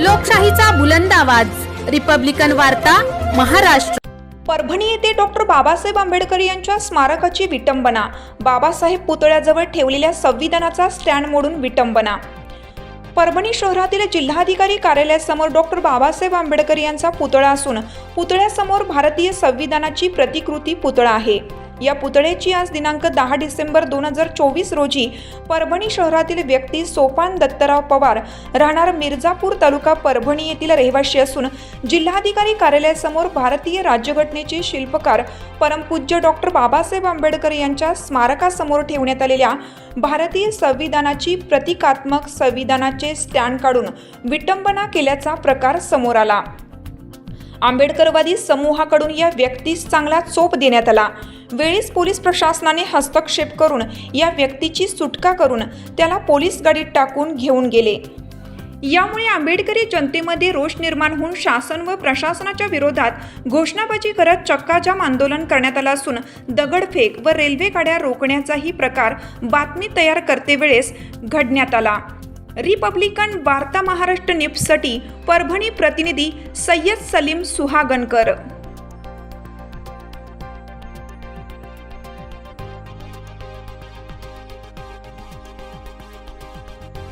लोकशाहीचा बुलंद आवाज. रिपब्लिकन वार्ता महाराष्ट्र. परभणी येथे डॉक्टर बाबासाहेब आंबेडकर यांच्या स्मारकाची विटंबना. बाबासाहेब पुतळ्याजवळ ठेवलेल्या संविधानाचा स्टँड मोडून विटंबना. परभणी शहरातील जिल्हाधिकारी कार्यालयासमोर डॉक्टर बाबासाहेब आंबेडकर यांचा पुतळा असून पुतळ्यासमोर भारतीय संविधानाची प्रतिकृती पुतळा आहे. या पुतळ्याची आज दिनांक दहा डिसेंबर दोन हजार चोवीस रोजी परभणी शहरातील व्यक्ती सोपान दत्तराव पवार राहणार मिर्जापूर तालुका परभणी येथील रहिवाशी असून जिल्हाधिकारी कार्यालयासमोर भारतीय राज्यघटनेचे शिल्पकार परमपूज्य डॉक्टर बाबासाहेब आंबेडकर यांच्या स्मारकासमोर ठेवण्यात आलेल्या भारतीय संविधानाची प्रतिकात्मक संविधानाचे स्टँड काढून विटंबना केल्याचा प्रकार समोर आला. आंबेडकरवादी समूहाकडून या व्यक्तीस चांगला चोप देण्यात आला. वेळीच पोलीस प्रशासनाने हस्तक्षेप करून या व्यक्तीची सुटका करून त्याला पोलीस गाडीत टाकून घेऊन गेले. यामुळे आंबेडकरी जनतेमध्ये रोष निर्माण होऊन शासन व प्रशासनाच्या विरोधात घोषणाबाजी करत चक्काजाम आंदोलन करण्यात आलं असून दगडफेक व रेल्वे गाड्या रोखण्याचाही प्रकार बातमी तयार करते वेळेस घडण्यात आला. रिपब्लिकन वार्ता महाराष्ट्र न्यूजसाठी परभणी प्रतिनिधी सय्यद सलीम सुहागनकर